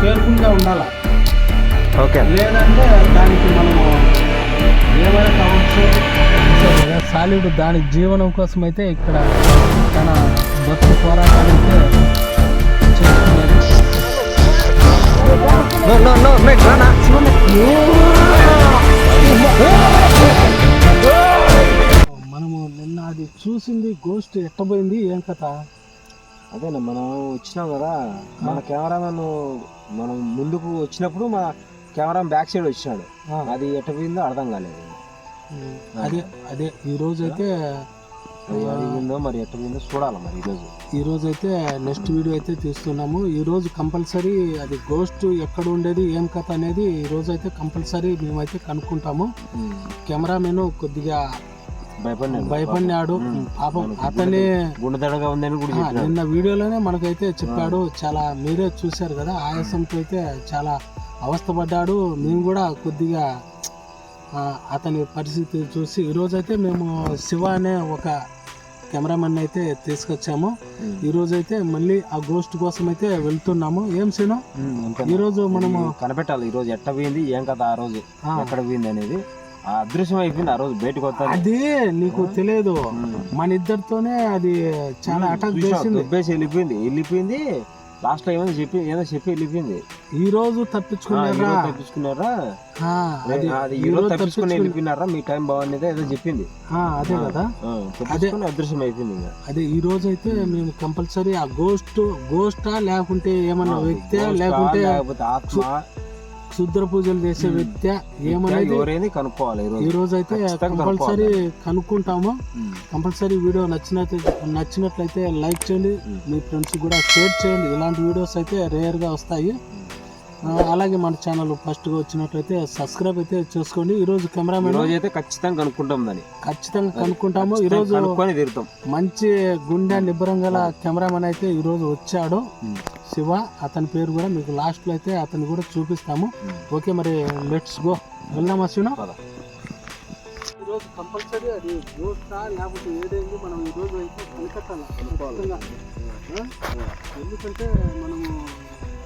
కేర్ఫుల్గా ఉండాలి? ఓకే. లేదంటే దానికి మనము ఏమైనా కావచ్చు? సాలిడ్ దాని జీవనం కోసం అయితే ఇక్కడ తన మేట్ రానా మనము అది చూసింది గోస్ట్ ఎట్టబోయింది? ఏం కథ? అదేనా మనం వచ్చినాం కదా. మన కెమెరామెన్ మనం ముందుకు వచ్చినప్పుడు మన కెమెరా బ్యాక్ సైడ్ వచ్చినాడు. అది ఎట్ట పోయిందో అర్థం కాలేదు. అదే అదే ఈ రోజు అయితే మరి ఎట్ట పోయిందో చూడాలి మరి ఈరోజు ఈ రోజు. అయితే నెక్స్ట్ వీడియో అయితే తీస్తున్నాము. ఈ రోజు కంపల్సరీ అది గోస్ట్ ఎక్కడ ఉండేది ఏం కథ అనేది ఈ రోజు అయితే కంపల్సరీ మేమైతే కనుక్కుంటాము. కెమెరామెన్ కొద్దిగా భయపడినాడు. పాపం. అతనే గుండె దడగా ఉందని కూడా నిన్న వీడియోలోనే మనకైతే చెప్పాడు. చాలా మీరే చూశారు కదా ఆయాసంతో అయితే చాలా అవస్థపడ్డాడు. మేము కూడా కొద్దిగా అతని పరిస్థితి చూసి ఈరోజు అయితే మేము శివ అనే ఒక కెమెరామెన్ అయితే తీసుకొచ్చాము. ఈరోజు అయితే మళ్ళీ ఆ గోస్ట్ కోసం అయితే వెళ్తున్నాము. ఏం సీను. ఈరోజు మనము కనిపెట్టాలి. ఈ రోజు ఎట్ట పోయింది ఏం కదా ఆ రోజు ఎక్కడ పోయింది అనేది. అదృశ్యం అయిపోయింది ఆ రోజు బయటకు వస్తాను. అది నీకు తెలియదు. మన ఇద్దరితోనే అది చాలా అటాక్ చేసింది. దుబ్బేసి వెళ్ళిపోయింది. వెళ్ళిపోయింది లాస్ట్లో ఏమో చెప్పి ఏదో చెప్పి వెళ్ళిపోయింది. ఈ రోజు తప్పించుకున్నారా? తప్పించుకున్నారా? అది అది ఈ రోజు తప్పించుకుని వెళ్ళిపోయినారా? మీ టైం బాగుండేది? ఏదో చెప్పింది. అదే కదా. తప్పించుకుని అదృశ్యం అయిపోయింది ఇంకా. అదే ఈ రోజు అయితే మేము కంపల్సరీ ఆ గోస్ట్ గోస్టా లేకుంటే ఏమన్నా వ్యక్తి లేకుంటే లేకపోతే ఆత్మ శుద్ర పూజలు చేసే వ్యక్తి ఏమనేది కనుక్కోవాలి ఈ రోజు అయితే కంపల్సరీ కనుక్కుంటాము. కంపల్సరీ వీడియో నచ్చినట్లయితే నచ్చినట్లయితే లైక్ చేయండి. మీ ఫ్రెండ్స్ కూడా షేర్ చేయండి. ఇలాంటి వీడియోస్ అయితే రేర్గా వస్తాయి. అలాగే మన ఛానల్ ఫస్ట్గా వచ్చినట్లయితే సబ్స్క్రైబ్ అయితే చేసుకోండి. ఈరోజు కెమెరామెన్ రోజు అయితే ఖచ్చితంగా కనుక్కుంటాం దాన్ని. ఖచ్చితంగా కనుక్కుంటాము. ఈరోజు కనుక్కొని తీరుతాం. మంచి గుండె నిబ్బరం గల కెమెరామెన్ అయితే ఈరోజు వచ్చాడు. శివ అతని పేరు కూడా మీకు లాస్ట్లో అయితే అతను కూడా చూపిస్తాము. ఓకే మరి లెట్స్ గో వెళ్దామా శివ. ఈరోజు కంపల్సరీ అది లేకపోతే ఏదైంది మనం ఈరోజు అయితే. ఆ? ఎందుకంటే మనము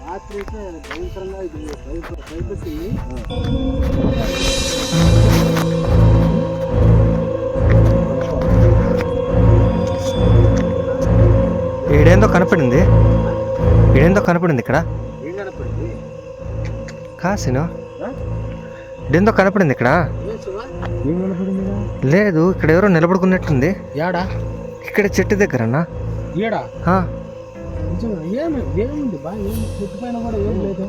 రాత్రి అయితే భయంకరంగా ఇది భయప భయపెట్టింది ఈడేందో కనపడింది. ఈడేందో కనపడింది ఇక్కడ? కాసిను ఇదేందో కనపడింది ఇక్కడ? లేదు ఇక్కడ ఎవరో నిలబడుకున్నట్టుంది. ఏడా ఇక్కడ చెట్టు దగ్గరనా? నిజంగా ఏమి ఏముంది బా ఏం చెట్టు పైన కూడా ఏం లేదు.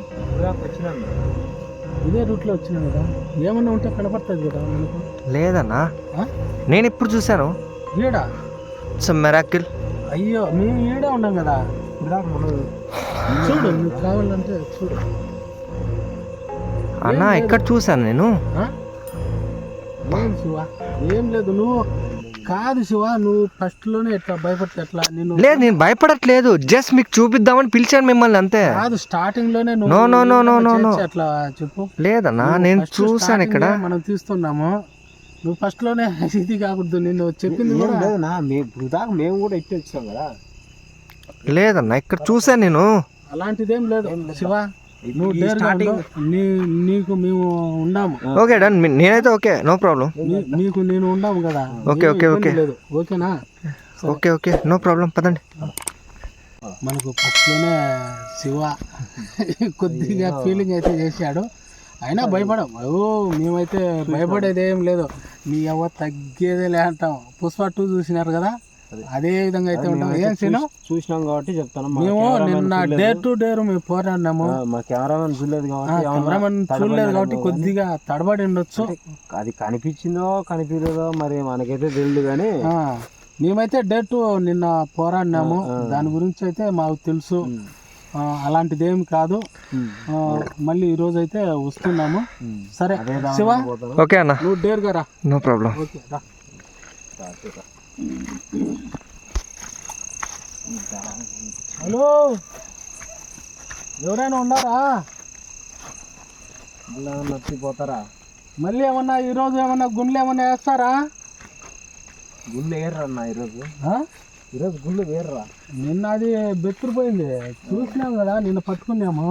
వచ్చినాను ఇదే రూట్లో వచ్చినా కదా. ఏమన్నా ఉంటే కనపడుతుంది కదా మనకు. లేదన్నా? నేను ఇప్పుడు చూశాను? ఈడ సమ్ మెరాకిల్ అయ్యో మేము ఈడే ఉన్నాం కదా? చూడు నీకు కావాలంటే చూడు. అన్నా ఇక్కడ చూశాను నేను? ఏం శివ? ఏం లేదు నువ్వు కాదు శివ నువ్వు ఫస్ట్లోనే ఎట్లా భయపడితే ఎట్లా? నేను లేదు నేను భయపడట్లేదు. జస్ట్ మీకు చూపిద్దామని పిలిచాను మిమ్మల్ని అంతే. కాదు స్టార్టింగ్లోనే no, no, no, no, no. చేసి ఎట్లా చెప్పు? లేదన్నా నేను starting ఇక్కడ. మనం తీస్తున్నాము నువ్వు ఫస్ట్లోనే ఇది కాకూడదు నిన్ను చెప్పింది కూడా. లేదు నా మేము ఇప్పుడు దాకా మేము కూడా ఇట్టే వచ్చాం కదా. లేదన్నా ఇక్కడ చూశాను నేను. అలాంటిదేం లేదు. శివ. నువ్వు ఉండు. నీ నీకు మేము ఉండాము. Okay done. నేనైతే ఓకే నో ప్రాబ్లం. నీకు నేను ఉండాము కదా. Okay, okay, okay. లేదు ఓకేనా? ఓకే ఓకే నో ప్రాబ్లం పదండి. మనకు ఫస్ట్లోనే శివ కొద్దిగా ఫీలింగ్ అయితే చేశాడు. అయినా భయపడం. ఓ మేమైతే భయపడేది ఏం లేదు. మీ ఎవరు తగ్గేదే లే అంటాం. పుష్ప టూ చూసినారు కదా? అదే. విధంగా అయితే ఉంటాం. ఏం సీను? చూసినాం కాబట్టి చెప్తాను మేము నిన్న. డే టు డే మేము పోరాడినాము. మా కెమెరామెన్ చూడలేదు కాబట్టి కెమెరామెన్ చూడలేదు కాబట్టి కొద్దిగా తడబడి ఉండొచ్చు. అది కనిపించిందో కనిపించలేదో మరి మనకైతే తెలియదు కానీ ఆ, మేమైతే డే టు నిన్న పోరాడినాము. దాని గురించి అయితే మాకు తెలుసు. ఆ, అలాంటిదేమి కాదు. మళ్ళీ ఈ రోజు అయితే వస్తున్నాము. సరే శివ ఓకే అన్న. నువ్వు డేర్గా రా. No problem. ఓకే రా. హలో ఎవరైనా ఉన్నారా? నచ్చిపోతారా మళ్ళీ ఏమన్నా ఈరోజు ఏమన్నా గుండెలు ఏమన్నా వేస్తారా? గుళ్ళు వేర్రా అన్న ఈరోజు? ఈరోజు గుళ్ళు వేర్రా? నిన్న అది బెత్తుకుపోయింది చూసినాం కదా నిన్న పట్టుకున్నాము.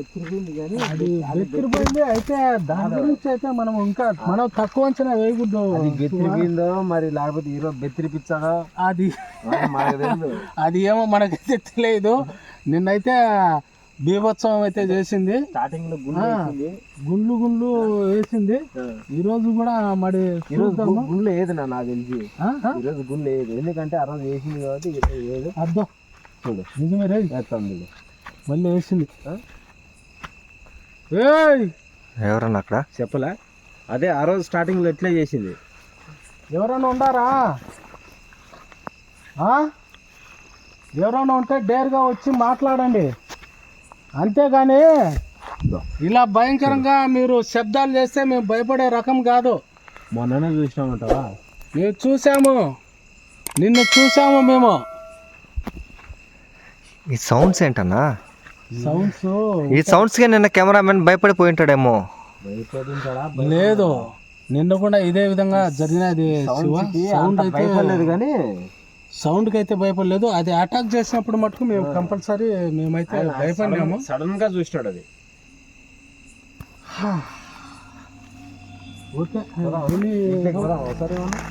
బెత్తిరిపోయింది కానీ అది బెత్తిరిపోయింది. అయితే దాని గురించి అయితే మనం ఇంకా మనం తక్కువ అంచనా వేయకూడదు. అది బెత్తిరిపోయిందో మరి లేకపోతే ఈరోజు బెత్తిరిపించాడో అది అది ఏమో మనకైతే తెలియదు నిన్నైతే బీభత్సవం అయితే చేసింది. స్టార్టింగ్లో గుండ్లు గుండ్లు వేసింది. ఈ రోజు కూడా మరి ఈరోజు చూద్దాము. గు- గుళ్ళు ఏది నా నాకు తెలిసి? ఆ? ఈరోజు గుళ్ళు ఏది ఎందుకంటే ఆ రోజు వేసింది కాబట్టి అర్థం చూడు. నిజమే రే. మళ్ళీ వేసింది. ఎవరన్నా అక్కడ? చెప్పలే? అదే ఆ రోజు స్టార్టింగ్లో ఎట్లే చేసింది? ఎవరైనా ఉండారా? ఎవరైనా ఉంటే డేర్గా వచ్చి మాట్లాడండి. అంతేగాని ఇలా భయంకరంగా మీరు శబ్దాలు చేస్తే మేము భయపడే రకం కాదు. మొన్ననే చూసినామంటావా? మేము చూసాము నిన్ను చూసాము మేము. ఈ సౌండ్స్ ఏంటన్నా? సౌండ్స్ ఈ సౌండ్స్కి నిన్న కెమెరామెన్ భయపడిపోయి ఉంటాడేమో లేదు. నిన్న కూడా ఇదే విధంగా జరిగినది సౌండ్ అయితే భయపడలేదు కానీ సౌండ్కి అయితే భయపడలేదు. అది అటాక్ చేసినప్పుడు మటుకు మేము కంపల్సరీ మేమైతే భయపడినాము. సడన్గా చూసినాడు అది. ఓకే. వెళ్ళి ఒకసారి ఏమన్నా?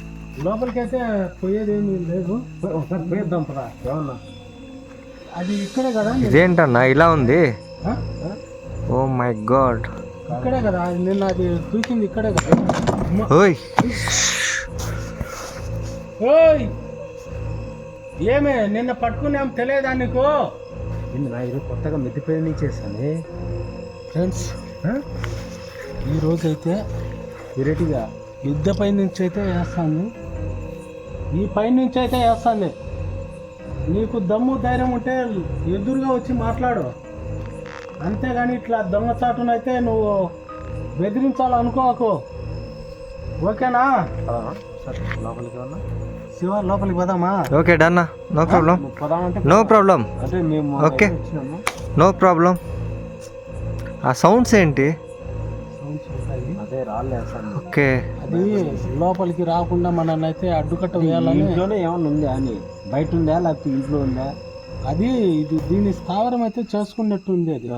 లోపలికి అయితే పోయేది ఏమీ లేదు ఒకసారి పోయిద్దాం పదా ఏమన్నా? అది ఇక్కడే కదా ఇదేంటన్నా? ఇలా ఉంది? Oh my god. ఇక్కడే కదా? నిన్న అది దూకింది ఇక్కడే కదా. ఓయ్. ఓయ్. ఏమే నిన్న పట్టుకున్నాం తెలియదా నీకు? ఏంది నా ఈరోజు కొత్తగా మెత్తిపోయి చేశాను? ఫ్రెండ్స్ ఈ రోజు అయితే వెరైటీగా మిద్దె పై నుంచి అయితే వేస్తాను. ఈ పై నుంచి అయితే వేస్తాను. నీకు దమ్ము ధైర్యం ఉంటే ఎదురుగా వచ్చి మాట్లాడు. అంతేగాని ఇట్లా దొంగచాటునైతే నువ్వు బెదిరించాలనుకోకు. ఓకేనా? సరే లోపలికి ఏమన్నా శివ లోపలికి పోదామా? ఓకే డన్నా. No problem. పోదామంటే నో ప్రాబ్లం. అంటే మేము ఓకే. వచ్చినాము. No problem. ఆ సౌండ్స్ ఏంటి? అదే రాళ్ళు వేస్తాను ఓకే. అది లోపలికి రాకుండా మనల్ని అయితే అడ్డుకట్ట వేయాలని ఇంట్లోనే ఏమన్నా ఉందా అని? బయట ఉందా లేకపోతే ఇంట్లో ఉందా? అది ఇది దీని స్థావరం అయితే చేసుకున్నట్టు ఉంది అది.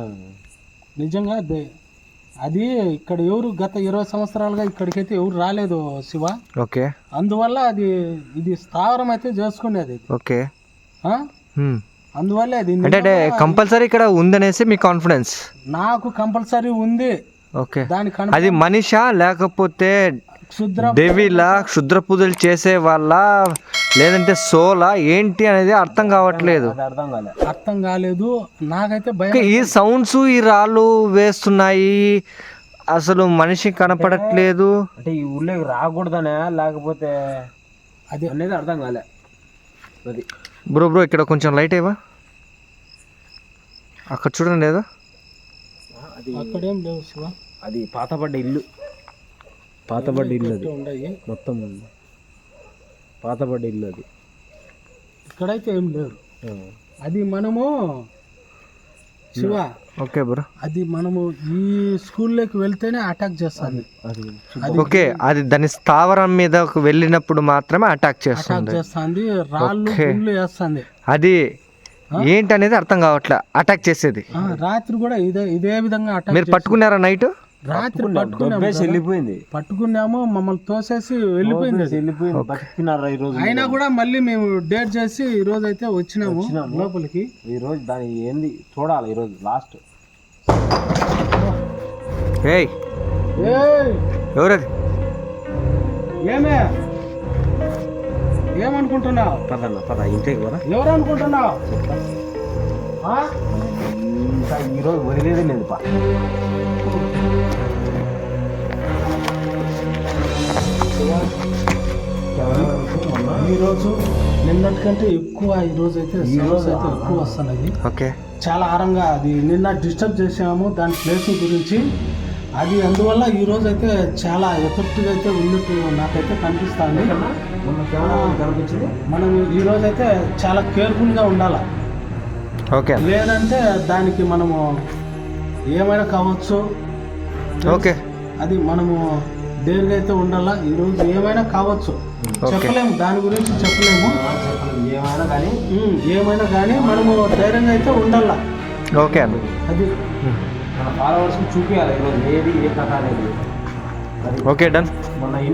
నిజంగా అదే. అది ఇక్కడ ఎవరు గత ఇరవై సంవత్సరాలుగా ఇక్కడికైతే ఎవరు రాలేదు శివ. ఓకే. అందువల్ల అది ఇది స్థావరం అయితే చేసుకునేది. ఓకే. ఆ? హ్మ్. అందువల్ల అది అంటే అంటే కంపల్సరీ ఇక్కడ ఉందనేసి మీ కాన్ఫిడెన్స్ నాకు కంపల్సరీ ఉంది. ఓకే. దాని అది మనిషా లేకపోతే దేవిలా? క్షుద్ర పూజలు చేసే వాళ్ళ? లేదంటే సోలా? ఏంటి అనేది అర్థం కావట్లేదు. అర్థం కాలే. అర్థం కాలేదు. నాకైతే భయం ఈ సౌండ్స్ ఈ రాళ్ళు వేస్తున్నాయి. అసలు మనిషి కనపడట్లేదు. అంటే ఈ ఊళ్ళోకి రాకూడదనే లేకపోతే అది అనేది అర్థం కాలే. అది. బ్రో బ్రో ఇక్కడ కొంచెం లైట్ అయ్యవా అక్కడ చూడండి ఏదో. అది అక్కడేం లేవు శివ. అది పాతపడ్డ ఇల్లు. పాతపడ్డ ఇల్లు అది. ఉండయి. మొత్తం పాతపడ్డ ఇల్లు అది. ఇక్కడైతే ఏం లేవు అది మనము శివ ఓకే బ్రో. అది మనము ఈ స్కూల్లోకి వెళ్తేనే అటాక్ చేస్తుంది. అది ఓకే అది దాని స్థావరం మీద వెళ్ళినప్పుడు మాత్రమే అటాక్ అటాక్ చేస్తుంది చేస్తుంది. రాళ్ళు వేస్తుంది. అది ఏంటి అనేది అర్థం కావట్లే. అటాక్ చేసేది. ఆ, రాత్రి కూడా ఇదే ఇదే విధంగా అటాక్ మీరు పట్టుకున్నారా నైట్ రాత్రి. వెళ్ళిపోయింది పట్టుకున్నాము మమ్మల్ని తోసేసి వెళ్ళిపోయింది. వెళ్ళిపోయింది. బతికినారా ఈ రోజు? అయినా కూడా మళ్ళీ మేము డేట్ చేసి ఈ రోజు అయితే వచ్చినాము. లోపలికి. ఈ రోజు దాని ఏంది? చూడాలి ఈ రోజు లాస్ట్ ఏయ్ ఏయ్! ఎవరది? ఏమే? ఏమనుకుంటున్నావు పదన్న పద ఇంటికి పద ఎవరు అనుకుంటున్నావు? ఇంకా ఈ రోజు వదిలేదే లేదు పా. ఈ రోజు నిన్నటికంటే ఎక్కువ ఈ రోజు అయితే సౌండ్స్ అయితే ఎక్కువ వస్తున్నాయి. ఓకే. చాలా ఆరంగా అది నిన్న డిస్టర్బ్ చేసాము దాని ప్లేస్ గురించి. అది అందువల్ల ఈ రోజు అయితే చాలా ఎఫెక్ట్గా అయితే ఉన్నట్టు నాకైతే కనిపిస్తుంది. కనిపించింది? మనం ఈ రోజు అయితే చాలా కేర్ఫుల్గా ఉండాలి. ఓకే. లేదంటే దానికి మనము ఏమైనా కావచ్చు. ఓకే. అది మనము అయితే ఉండాలా ఈ రోజు ఏమైనా కావచ్చు. చెప్పలేము. దాని గురించి చెప్పలేము. ఏమైనా కానీ? ఏమైనా కానీ మనము ధైర్యంగా అయితే ఉండాలా. ఓకే అది. మన ఫాలోవర్స్ చూపించాలి ఈరోజు ఏది ఏ కథ అనేది. అది ఓకే డన్.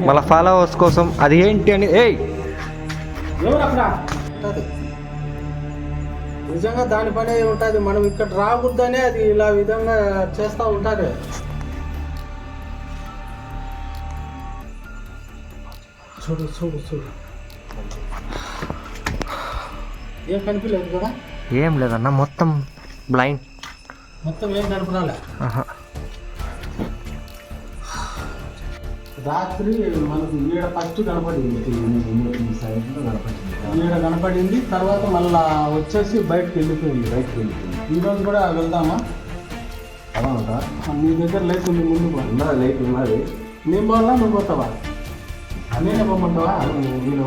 మళ్ళీ ఫాలోవర్స్ కోసం అది ఏంటి అని ఏయ్! ఎవరు అక్కడ? ఉంటది. నిజంగా దాని పనే ఉంటుంది. మనం ఇక్కడ రాకూడదనే అది ఇలా విధంగా చేస్తూ ఉంటుంది. చూడు చూడు చూడు. ఏం కనిపించలేదు కదా? ఏం లేదన్న మొత్తం బ్లైండ్ మొత్తం ఏం కనపడాలి రాత్రి మనకు ఈడ ఫస్ట్ కనపడింది ఈడ కనపడింది తర్వాత మళ్ళా వచ్చేసి బయటకు వెళ్ళిపోయింది బయటకు వెళ్ళిపోయింది. ఈరోజు కూడా వెళ్దామా? అలా నీ దగ్గర లేకు నీ ముందు పో. ఉన్నది లైట్ ఉన్నది. నేను పోవాలా? నువ్వు పోతావా? నేనే పోమంటావా? వీళ్ళు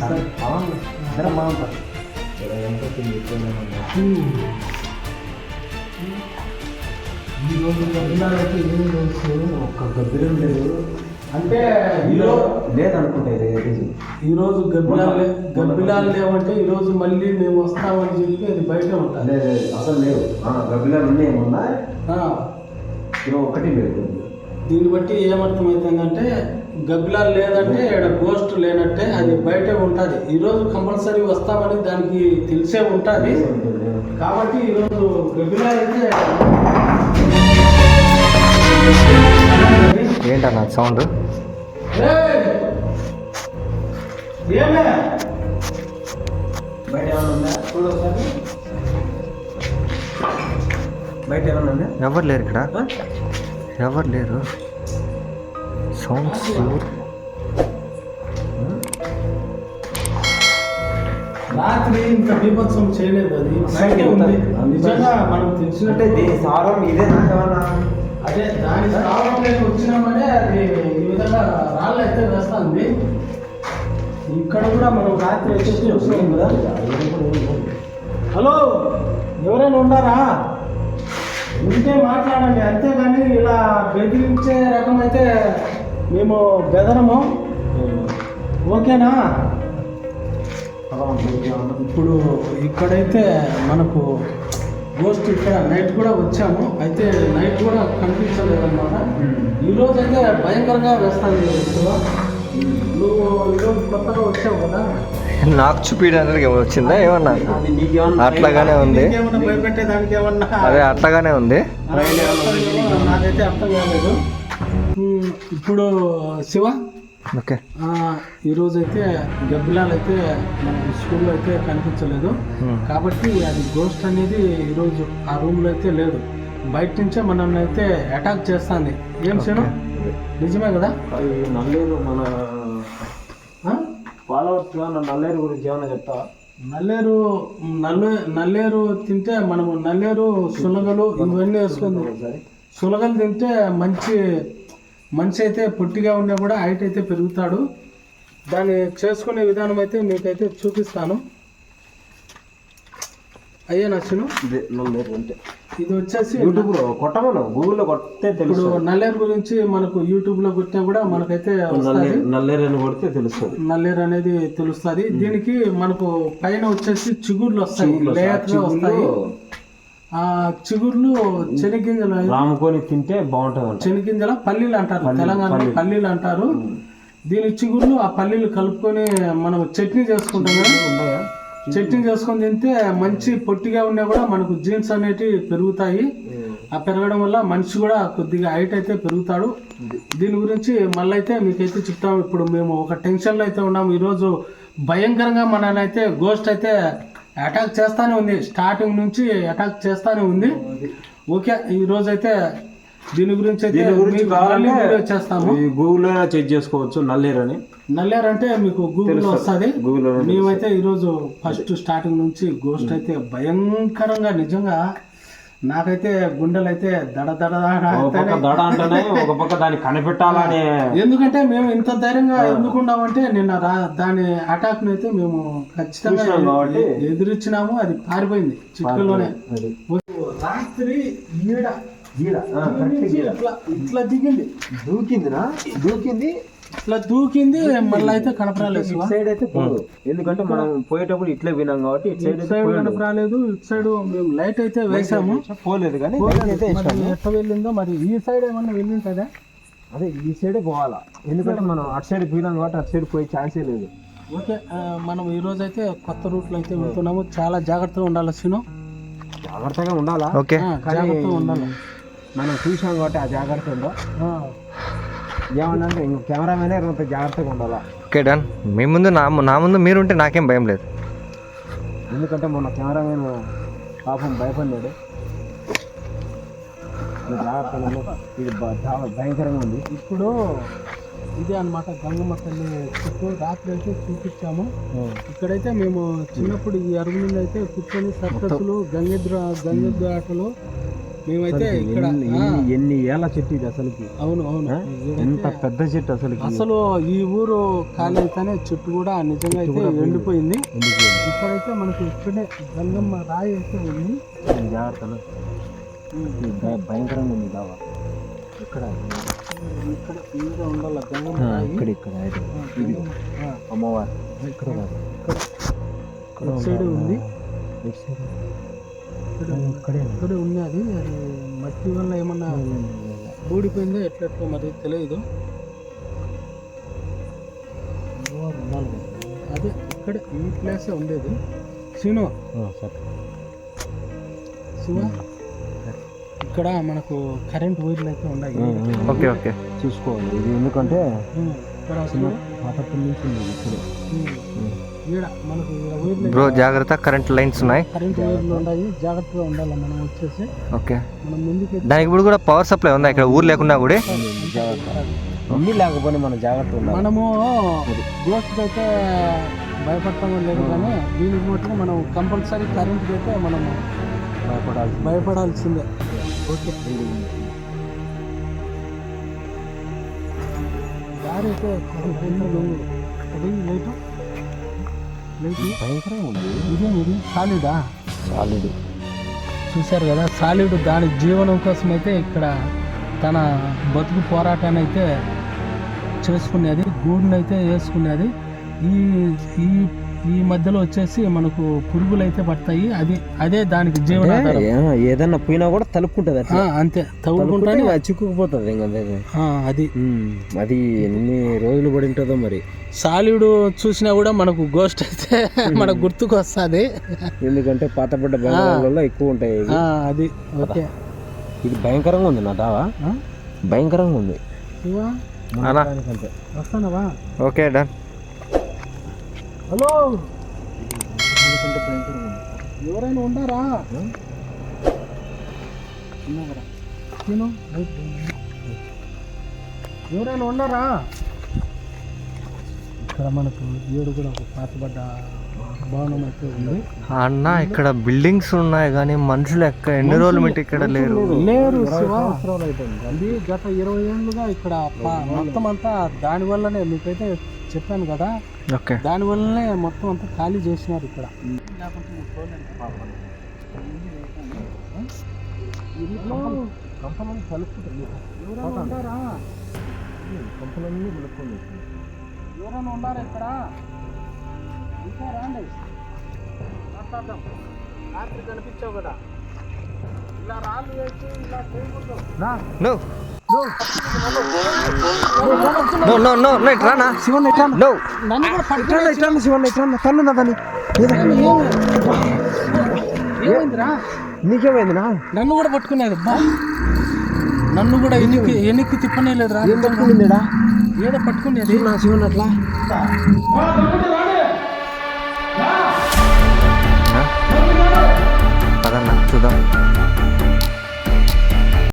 సరే. అవును సరే ఉంటా ఎంత ఏం తెలుసు ఒక్క గబ్బిలం లేదు అంటే ఈరోజు లేదనుకుంటా. ఈరోజు గబ్బిలాలు గబ్బిలాలు లేవంటే ఈరోజు మళ్ళీ మేము వస్తామని చెప్పి అది బయట లేదు లేదు అసలు లేవు. ఆ, గబ్బిలాలు ఉన్నాయి ఏమన్నా? ఆ, ఈరోజు ఒకటి లేదు. దీన్ని బట్టి ఏమర్థమవుతుందంటే గబ్బిలాలు లేదంటే ఇక్కడ గోస్ట్ లేనట్టే అది బయటే ఉంటుంది. ఈరోజు కంపల్సరీ వస్తామని దానికి తెలిసే ఉంటుంది. కాబట్టి ఈరోజు గబ్బిలాలు అయితే ఏంటన్న సౌండ్? బయట ఎవరు లేరు ఇక్కడ? ఎవరు లేరు? సౌండ్స్ రాత్రి ఇంత బీభత్సం చేయలేదు. అది బయటే ఉంది. నిజంగా మనం తెలిసినట్టే దీని సారం ఇదే ఏమన్నా అదే దాని స్థావరంలోకి వచ్చినామనే అది ఈ విధంగా రాళ్ళు అయితే వేస్తుంది. ఇక్కడ కూడా మనం రాత్రి వచ్చేసి చూస్తున్నాం కదా. హలో ఎవరైనా ఉన్నారా? ఉంటే మాట్లాడండి. అంతేగాని ఇలా బెదిరించే రకం అయితే మేము బెదరము. ఓకేనా? ఇప్పుడు ఇక్కడైతే మనకు గోస్ట్ ఇక్కడ నైట్ కూడా వచ్చాము. అయితే నైట్ కూడా కనిపించలేదు అనమాట ఈరోజు అయితే భయంకరంగా వేస్తాను. నువ్వు ఈరోజు కొత్తగా వచ్చావు కదా. నాకు చూపించడానికి వచ్చిందా? ఏమన్నా? అట్లాగానే ఉంది. నీకేమన్నా భయపెట్టే దానికి ఏమన్నా? అదే అట్లాగానే ఉంది. నాకైతే అర్థం కాలేదు. ఇప్పుడు శివ ఓకే. ఆ, ఈరోజు అయితే గబ్బిలాలు అయితే మనకి స్కూల్లో అయితే కనిపించలేదు. Hmm. కాబట్టి అది గోస్ట్ అనేది ఈరోజు ఆ రూమ్లో అయితే లేదు. బయట నుంచే మనల్ని అయితే అటాక్ చేస్తుంది. ఏం శను? నిజమే కదా? అది నల్లేరు మన ఆ? ఫాలోవర్స్ నల్లేరు గురించి ఏమన్నా చెప్తావా? నల్లేరు నల్లు నల్లేరు తింటే మనము నల్లేరు సులగలు ఇవన్నీ వేసుకుంది సులగలు తింటే మంచి మనిషి అయితే పొట్టిగా ఉన్నా కూడా హైట్ అయితే పెరుగుతాడు. దాన్ని చేసుకునే విధానం అయితే మీకైతే చూపిస్తాను. అయ్యే నచ్చును అంటే ఇది వచ్చేసి యూట్యూబ్లో కొట్టమను గూగుల్లో ఇప్పుడు తెలుసు నల్లేరు గురించి మనకు యూట్యూబ్లో కొట్టినా కూడా మనకైతే నల్లేరు అని కొడితే తెలుస్తుంది. నల్లేరు అనేది తెలుస్తుంది. దీనికి మనకు పైన వచ్చేసి చిగుర్లు వస్తాయి. లేతగా వస్తాయి. ఆ చిగుర్లు శనగింజలు రాముకొని తింటే బాగుంటుంది అంట శనగింజల పల్లీలు అంటారు. తెలంగాణలో పల్లీలు. అంటారు. దీని చిగుర్లు ఆ పల్లీలు కలుపుకొని మనం చట్నీ చేసుకుంటాం కదా. చట్నీ చేసుకొని తింటే మంచి పొట్టిగా ఉన్నా కూడా మనకు జీన్స్ అనేటివి పెరుగుతాయి. ఆ పెరగడం వల్ల మనిషి కూడా కొద్దిగా హైట్ అయితే పెరుగుతాడు. దీని గురించి మళ్ళీ అయితే మీకైతే చెప్తాము ఇప్పుడు మేము ఒక టెన్షన్లో అయితే ఉన్నాము ఈరోజు భయంకరంగా మననైతే గోస్ట్ అయితే అటాక్ చేస్తానే ఉంది. స్టార్టింగ్ నుంచి అటాక్ చేస్తానే ఉంది. ఓకే ఈ రోజు అయితే దీని గురించి అయితే దీని గురించి కావాలంటే చేస్తాము. ఈ గూగుల్లో చెక్ చేసుకోవచ్చు నల్లేరు అని నల్లేరు అంటే మీకు గూగుల్లో వస్తుంది. మేమైతే ఈరోజు ఫస్ట్ స్టార్టింగ్ నుంచి గోస్ట్ అయితే భయంకరంగా నిజంగా నాకైతే గుండెలు అయితే దడ దడ దడ ఒక పక్క దడ అంటేనే ఒక పక్క దాన్ని కనిపెట్టాలనే. ఎందుకంటే మేము ఇంత ధైర్యంగా ఎందుకున్నామంటే నిన్న రా దాని అటాక్ అయితే మేము ఖచ్చితంగా. ఎదిరించినాము అది పారిపోయింది చిక్కులోనే రాత్రి ఈడ గీడ. ఇట్లా ఇట్లా దిగింది. దూకిందినా? దూకింది? ఇట్లా దూకింది మళ్ళీ అయితే కనపరాలేదు ఇటు సైడ్ అయితే పోదు. ఎందుకంటే మనం పోయేటప్పుడు ఇట్లే వినాం కాబట్టి ఇటు సైడ్ ఇటు అయితే సైడ్ పోయిండు. కనపరాలేదు ఇటు సైడ్ మేము లైట్ అయితే వేసాము. పోలేదు కానీ పోలేదు. అయితే మరి. ఎట్లా వెళ్ళిందో మరి ఈ సైడ్ ఏమన్నా వెళ్ళింటుందా అదే ఈ సైడే పోవాలా. ఎందుకంటే మనం అటు సైడ్ పోయినాం కాబట్టి అటు సైడ్ పోయే ఛాన్సే లేదు. ఓకే ఆ, మనం ఈ రోజు అయితే కొత్త రూట్లో అయితే వెళ్తున్నాము. చాలా జాగ్రత్తగా ఉండాలి సీను జాగ్రత్తగా ఉండాలా? ఓకే. ఆ, జాగ్రత్తగా ఉండాలి? మనం చూసాం కాబట్టి ఆ జాగ్రత్త ఉందో? ఆ, ఏమన్నా కెమెరామెన్ అంత జాగ్రత్తగా ఉండాలా? Okay done. మీ ముందు నా నా ముందు మీరుంటే నాకేం భయం లేదు. ఎందుకంటే మొన్న కెమెరామెన్ పాపం ఉండు. ఇది బ- చాలా భయంకరంగా ఉంది. ఇప్పుడు ఇదే అన్నమాట గంగమ్మ తల్లి చుట్టూ రాత్రి అయితే చూపించాము. ఇక్కడైతే మేము చిన్నప్పుడు ఈ అరుగు మీద అయితే కూర్చొని సర్కస్లు గంగెద్ర గంగెద్ర ఆటలు మేమైతే ఇక్కడ ఎన్ని ఏళ్ళ చెట్టు ఇది అసలుకి? అవును అవును? ఎంత పెద్ద చెట్టు అసలుకి అసలు ఈ ఊరు అయితేనే చెట్టు కూడా నిజంగా అయితే ఎండిపోయింది. ఇక్కడైతే మనకి ఇక్కడే గంగమ్మ రాయి అయితే ఉంది. జాగ్రత్తలు. భయంకరంగా ఉంది దావా ఇక్కడ. ఇక్కడ మీద ఉండాలి గంగమ్మ ఇక్కడ ఇక్కడ అమ్మవారు. ఇక్కడ. ఇక్కడ సైడ్ ఉంది. ఇక్కడ ఇక్కడే ఉంది అది. అది మట్టి వల్ల ఏమన్నా ఊడిపోయిందో ఎట్లెట్లో మరి తెలియదు. అదే ఇక్కడ ఈ ప్లేసే ఉండేది. సరే. శివ ఇక్కడ మనకు కరెంట్ వైర్లు అయితే ఉన్నాయి. Okay okay. చూసుకోవాలి ఇది ఎందుకంటే ఇక్కడ అసలు పాతప్పటి నుంచి ఉంది ఇప్పుడు బ్రో జాగ్రత్త కరెంట్ లైన్స్ ఉన్నాయి. కరెంట్ వైర్లు ఉన్నాయి. జాగ్రత్తగా ఉండాలి మనం వచ్చేసి. ఓకే. మనం ముందుకు దానికి ఇప్పుడు కూడా పవర్ సప్లై ఉందా? ఇక్కడ ఊరు లేకున్నా కూడా? అన్ని లేకపోతే మనం జాగ్రత్త ఉండాలి. మనము గోస్ట్కి అయితే భయపడతామో లేదు కానీ దీనికి మటుకు మనం కంపల్సరీ కరెంట్కి అయితే మనం భయపడాల్సి భయపడాల్సిందే. ఓకే. దారి అయితే అది లైట్ లైట్ ఉంది. ఇదే ఇది సాలిడా? సాలిడ్. చూశారు కదా సాలిడ్ దాని జీవనం కోసం అయితే ఇక్కడ తన బతుకు పోరాటాన్ని అయితే చేసుకునేది గూడునైతే వేసుకునేది. ఈ ఈ ఈ మధ్యలో వచ్చేసి మనకు పురుగులు అయితే పడతాయి. అది అదే దానికి జీవనాధారం. ఏదన్నా పోయినా కూడా తలుపుకుంటది అంతే. తవ్వుకుంటానే చిక్కుకుపోతుంది ఇంకా అదే. అది ఎన్ని రోజులు పడి ఉంటుందో మరి. సాలిడ్ చూసినా కూడా మనకు గోస్ట్ అయితే మనకు గుర్తుకు వస్తుంది ఎందుకంటే పాతపడ్డ బంగాళాలలో ఎక్కువ ఉంటాయి. అది. ఓకే. ఇది భయంకరంగా ఉంది నా దావా? భయంకరంగా ఉంది. Okay done. హలో. ఎవరైనా ఉండారా. ఎవరైనా ఉన్నారా? ఇక్కడ మనకు ఏడు కూడా ఒక పాతబడ్డ భవనం అయితే ఉంది. అన్న ఇక్కడ బిల్డింగ్స్ ఉన్నాయి కానీ మనుషులు ఎక్క ఎన్ని రోజులు మిట్టి ఇక్కడ లేరు? లేరు. సంవత్సరాలు అవుతుంది అది గత ఇరవై ఏళ్ళుగా ఇక్కడ మొత్తం అంతా దాని వల్లనే మీకైతే చెప్పాను కదా ఓకే. దాని వల్లనే మొత్తం అంతా ఖాళీ చేసినారు ఇక్కడ. కంపలన్నీ ఎవరైనా ఉన్నారా కంపలన్నీ కలుపుకుంది ఎవరైనా ఉన్నారా ఇక్కడ ఇంకా రాండి మాట్లాడదాం రాత్రి కనిపించావు కదా ఇలా రాళ్ళు వేసి ఇలా చేయకూడదు no no no no no ఇట్రా నా శివన్ ఎట్లా నో నన్ను కూడా. ఎట్లా ఎట్లా శివన్ ఎట్లా తన్నుందా దాన్ని ఏమైందిరా? నీకేమైందినా? నన్ను కూడా పట్టుకునేది బా. నన్ను కూడా ఎన్నికి ఎన్నికి తిప్పనేలేదురా. ఏం తప్పుకుందిడా ఏదో పట్టుకునేది. నా శివన్ అట్లా. పదన్నా చూద్దాం.